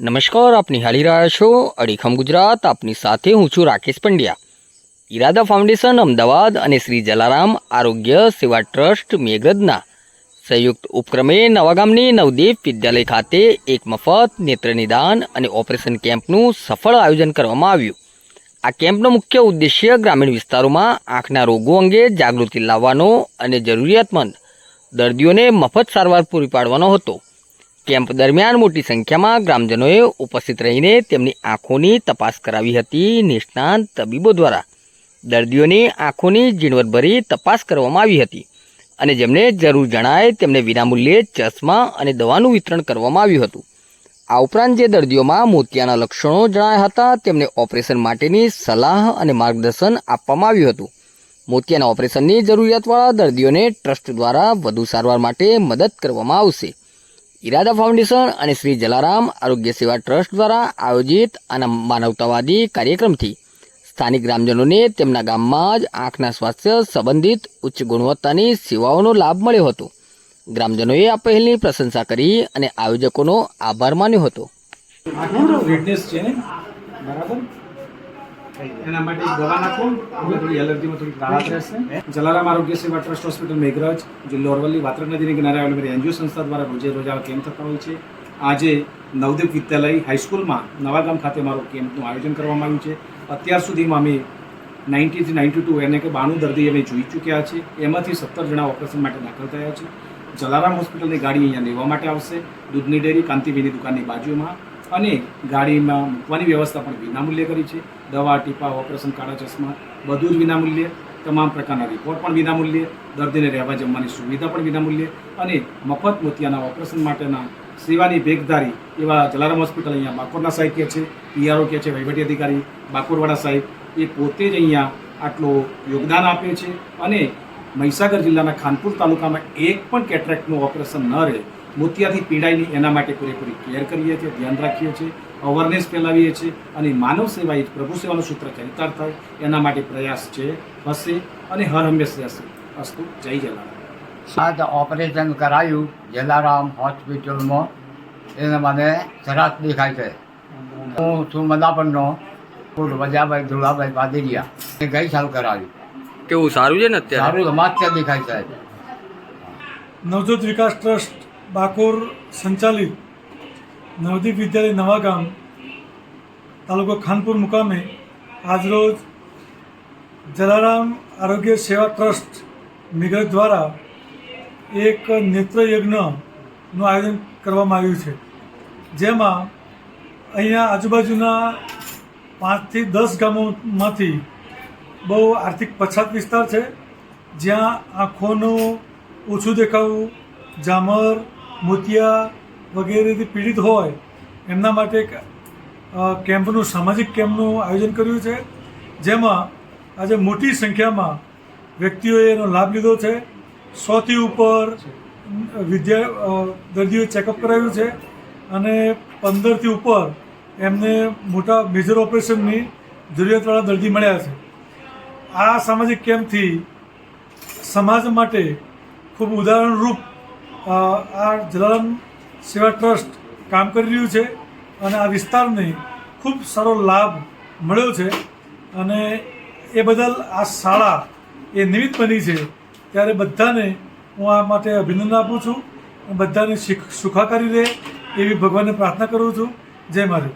નમસ્કાર, આપ નિહાળી રહ્યા છો અડીખમ ગુજરાત. આપની સાથે હું છું રાકેશ પંડ્યા. ઈરાદા ફાઉન્ડેશન અમદાવાદ અને શ્રી જલારામ આરોગ્ય સેવા ટ્રસ્ટ મેઘરજના સંયુક્ત ઉપક્રમે નવાગામની નવદીપ વિદ્યાલય ખાતે એક મફત નેત્ર નિદાન અને ઓપરેશન કેમ્પનું સફળ આયોજન કરવામાં આવ્યું. આ કેમ્પનો મુખ્ય ઉદ્દેશ્ય ગ્રામીણ વિસ્તારોમાં આંખના રોગો અંગે જાગૃતિ લાવવાનો અને જરૂરિયાતમંદ દર્દીઓને મફત સારવાર પૂરી પાડવાનો હતો. કેમ્પ દરમિયાન મોટી સંખ્યામાં ગ્રામજનોએ ઉપસ્થિત રહીને તેમની આંખોની તપાસ કરાવી હતી નિષ્ણાંત તબીબો દ્વારા. દર્દીઓની આંખોની ઝીણવટભરી તપાસ કરવામાં આવી હતી અને જેમને જરૂર જણાય તેમને વિનામૂલ્યે ચશ્મા અને દવાનું વિતરણ કરવામાં આવ્યું હતું. આ ઉપરાંત જે દર્દીઓમાં મોતિયાના લક્ષણો જણાયા હતા તેમને ઓપરેશન માટેની સલાહ અને માર્ગદર્શન આપવામાં આવ્યું હતું. મોતિયાના ઓપરેશનની જરૂરિયાતવાળા દર્દીઓને ટ્રસ્ટ દ્વારા વધુ સારવાર માટે મદદ કરવામાં આવશે. ઈરાદા ફાઉન્ડેશન અને શ્રી જલારામ આરોગ્ય સેવા ટ્રસ્ટ દ્વારા આયોજિત આના માનવતાવાદી કાર્યક્રમથી સ્થાનિક ગ્રામજનોને તેમના ગામમાં જ આંખના સ્વાસ્થ્ય સંબંધિત ઉચ્ચ ગુણવત્તાની સેવાઓનો લાભ મળ્યો હતો. ગ્રામજનોએ આ પહેલની પ્રશંસા કરી અને આયોજકોનો આભાર માન્યો હતો. બરાબર? એના માટે દવા નાખું. એટલે થોડી એલર્જીમાં થોડી રાહત રહેશે. જલારામ આરોગ્ય સેવા ટ્રસ્ટ હોસ્પિટલ મેઘરજ જિલ્લો અરવલ્લી વાત્રક નદીની કિનારે આવેલી મારી એનજીઓ સંસ્થા દ્વારા રોજે રોજ આવા કેમ્પ થતા હોય છે. આજે નવદીપ વિદ્યાલય હાઈસ્કૂલમાં નવાગામ ખાતે મારો કેમ્પનું આયોજન કરવામાં આવ્યું છે. અત્યાર સુધીમાં અમે નાઇન્ટીથી નાઇન્ટી ટુ એને કે બાણું દર્દી અમે જોઈ ચૂક્યા છે. એમાંથી સત્તર જણા ઓપરેશન માટે દાખલ થયા છે. જલારામ હોસ્પિટલની ગાડી અહીંયા લેવા માટે આવશે. દૂધની ડેરી કાંતિબેની દુકાનની બાજુમાં. અને ગાડીમાં મૂકવાની વ્યવસ્થા પણ વિનામૂલ્યે કરી છે. દવા, ટીપા, ઓપરેશન, કાળા ચશ્મા, બધું જ વિનામૂલ્યે. તમામ પ્રકારના રિપોર્ટ પણ વિનામૂલ્યે. દર્દીને રહેવા જમવાની સુવિધા પણ વિનામૂલ્યે. અને મફત મોતિયાના ઓપરેશન માટેના સેવાની ભેગધારી એવા જલારામ હોસ્પિટલ અહીંયા બાકોરના સાહેબ કે છે, પીઆરઓ કે છે, વહીવટી અધિકારી બાકોરવાડા સાહેબ, એ પોતે જ અહીંયા આટલું યોગદાન આપે છે. અને મહીસાગર જિલ્લાના ખાનપુર તાલુકામાં એક પણ કેટરેક્ટનું ઓપરેશન ન રહે. મોતિયાથી પીડાય નહીં એના માટે પૂરેપૂરી કેર કરીએ છીએ ધ્યાન રાખીએ છીએ અવેરનેસ ફેલાવીએ છીએ અને માનવ સેવા એ જ પ્રભુ સેવાનું સૂત્ર ચરિતાર્થ થાય એના માટે પ્રયાસ છે હશે અને હર હંમેશ રહેશે અસ્તુ જય જલારામ. સાત ઓપરેશન કરાયું જલારામ હોસ્પિટલમાં. એને મને જરાક દેખાય છે. હું છું મદાપરનો પૂર વજાભાઈ ધુળાભાઈ પાદરિયા. એ ગઈ સાલ કરાવ્યું કેવું સારું છે ને સારું અમાત્ય દેખાય છે નવજોત વિકાસ ટ્રસ્ટ બાકોર સંચાલિત નવદીપ વિદ્યાલય નવાગામ તાલુકો ખાનપુર મુકામે આજરોજ જલારામ આરોગ્ય સેવા ટ્રસ્ટ મેઘરજ દ્વારા એક નેત્ર યજ્ઞનું આયોજન કરવામાં આવ્યું છે. જેમાં અહીંયા આજુબાજુના પાંચથી દસ ગામોમાંથી બહુ આર્થિક પછાત વિસ્તાર છે. જ્યાં આંખોનું ઓછું દેખાવું ઝામર મોતિયા વગેરેથી પીડિત હોય, એમના માટે એક કેમ્પનું, સામાજિક કેમ્પનું આયોજન કર્યું છે. જેમાં આજે મોટી સંખ્યામાં વ્યક્તિઓએ એનો લાભ લીધો છે. સોથી ઉપર વિદ્યા દર્દીઓએ ચેકઅપ કરાવ્યું છે અને પંદરથી ઉપર એમને મોટા મેજર ઓપરેશનની જરૂરિયાતવાળા દર્દી મળ્યા છે. આ સામાજિક કેમ્પથી સમાજ માટે ખૂબ ઉદાહરણરૂપ આ જલારામ સેવા ટ્રસ્ટ કામ કરી રહ્યું છે અને આ વિસ્તારને ખૂબ સારો લાભ મળ્યો છે અને એ બદલ આ શાળા એ નિમિત્ત બની છે. ત્યારે બધાને હું આ માટે અભિનંદન આપું છું. બધાને સુખાકારી રહે એવી ભગવાનને પ્રાર્થના કરું છું. જય મારી